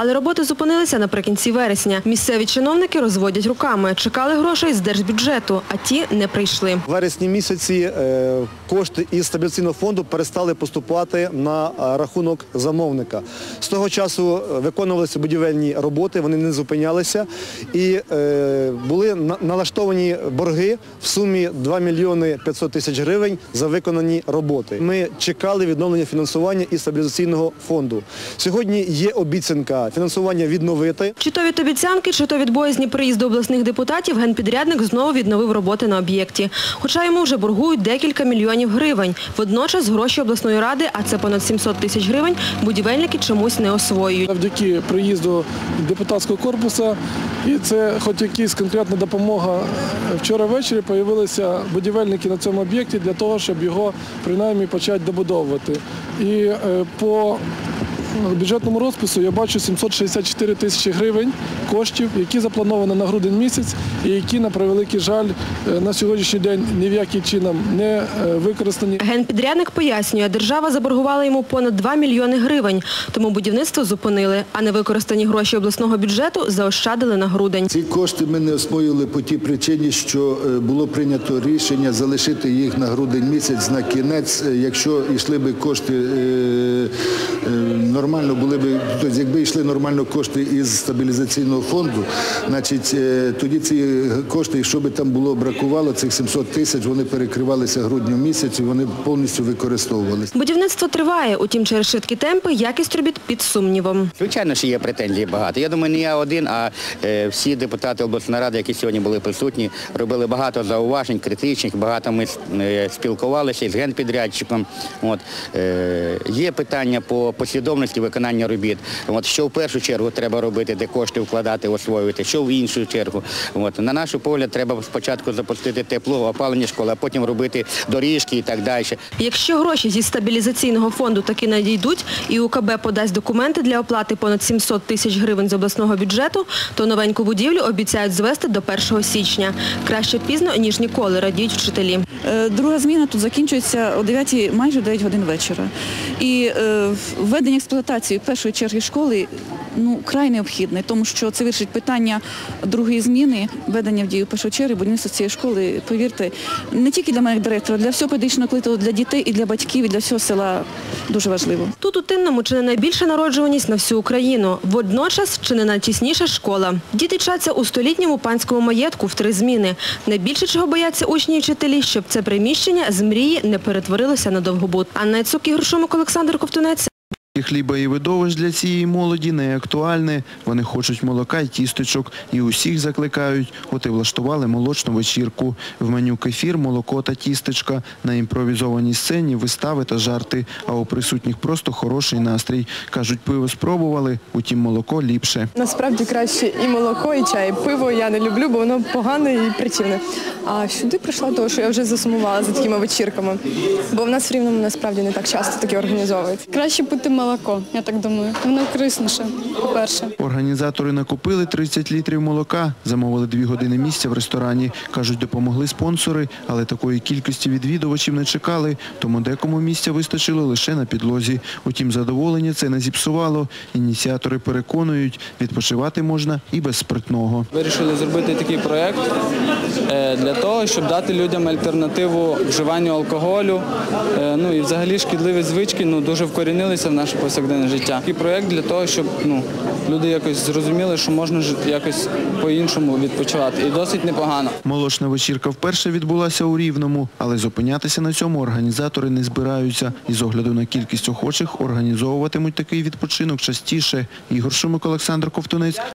Але роботи зупинилися наприкінці вересня. Місцеві чиновники розводять руками, чекали грошей з держбюджету, а ті не прийшли. В вересні місяці е, кошти із стабіляційного фонду перестали поступати на е, рахунок замовника. З того часу е, виконувалися будівельні роботи, вони не зупинялися і були налаштовані борги в сумі 2 мільйони 500 тисяч гривень за виконані роботи. Ми чекали відновлення фінансування із стабілізаційного фонду. Сьогодні є обіцянка фінансування відновити. Чи то від обіцянки, чи то від боязні приїзду обласних депутатів, генпідрядник знову відновив роботи на об'єкті. Хоча йому вже боргують декілька мільйонів гривень. Водночас гроші обласної ради, а це понад 700 тисяч гривень, будівельники чомусь не освоюють. Завдяки приїзду депутатського корпусу, і це хоч якась конкретна допомога. Вчора ввечері з'явилися будівельники на цьому об'єкті для того, щоб його принаймні почати добудовувати. І е, по ну, бюджетному розпису я бачу 764 тисячі гривень коштів, які заплановані на грудень місяць і які, на превеликий жаль, е, на сьогоднішній день ні в який чином не е, використані. Генпідрядник пояснює, держава заборгувала йому понад 2 мільйони гривень, тому будівництво зупинили, а невикористані гроші обласного бюджету заощадили на грудень. Ці кошти ми не освоїли по тій причині, що е, було прийнято рішення залишити їх на грудень місяць на кінець. Якщо йшли би кошти е, нормально, були би, тобто якби йшли нормально кошти із стабілізаційного фонду, значить е, тоді ці кошти, якщо би там було бракувало, цих 700 тисяч, вони перекривалися грудню місяці, вони повністю використовувалися. Будівництво триває, утім через швидкі темпи якість робіт під сумнівом. Звичайно, що є претензії багато. Я думаю, не я один, а е, всі депутати обласної ради, які сьогодні були присутні, робили багато зауважень, критичних, багато ми е, спілкувалися із генпідрядчиком. От, е, є питання по послідовності виконання робіт. От, що в першу чергу треба робити, де кошти вкладати, освоювати, що в іншу чергу. От, на наш погляд, треба спочатку запустити тепло, опалення школи, а потім робити доріжки і так далі. Якщо гроші зі стабілізаційного фонду таки надійдуть і УКБ подасть документи для оплати понад 700 тисяч гривень з обласного бюджету, то новеньку будівлю обіцяють звести до 1 січня. Краще пізно, ніж ніколи, радіють вчителі. Е, Друга зміна тут закінчується о 9, майже 9 годин вечора. І е, введення експлуатації першої черги школи ну, край необхідне, тому що це вирішить питання другої зміни, введення в дію першої черги, будівництва цієї школи, повірте, не тільки для мене як директора, для всього педагогічного колективу, для дітей і для батьків, і для всього села дуже важливо. Тут у Тинному чи не найбільша народжуваність на всю Україну. Водночас чи не найтісніша школа. Діти вчаться у столітньому панському маєтку в три зміни. Найбільше чого бояться учні і вчителі, щоб це приміщення з мрії не перетворилося на довгобут. Анна Цук, Ігор Шумик, Олександр Ковтунець. І хліба і видовищ для цієї молоді не актуальне. Вони хочуть молока й тісточок і усіх закликають. От і влаштували молочну вечірку. В меню кефір, молоко та тістечка. На імпровізованій сцені вистави та жарти. А у присутніх просто хороший настрій. Кажуть, пиво спробували, утім молоко ліпше. Насправді краще і молоко, і чай. Пиво я не люблю, бо воно погане і притівне. А сюди прийшла, тому що я вже засумувала за такими вечірками. Бо в нас в Рівному насправді не так часто такі організовують. Краще пити молоко, я так думаю. Воно корисніше, по-перше. Організатори накупили 30 літрів молока, замовили дві години місця в ресторані. Кажуть, допомогли спонсори, але такої кількості відвідувачів не чекали, тому декому місця вистачило лише на підлозі. Утім, задоволення це не зіпсувало. Ініціатори переконують, відпочивати можна і без спиртного. Вирішили зробити такий проєкт е, для того, щоб дати людям альтернативу вживанню алкоголю. Е, Ну і взагалі шкідливі звички ну, дуже вкорінилися в наше повсякденне життя. Такий проєкт для того, щоб ну, люди якось зрозуміли, що можна якось по-іншому відпочивати. І досить непогано. Молочна вечірка вперше відбулася у Рівному, але зупинятися на цьому організатори не збираються. І з огляду на кількість охочих організовуватимуть такий відпочинок частіше. Ігор Шумик, Олександр Ковтунець.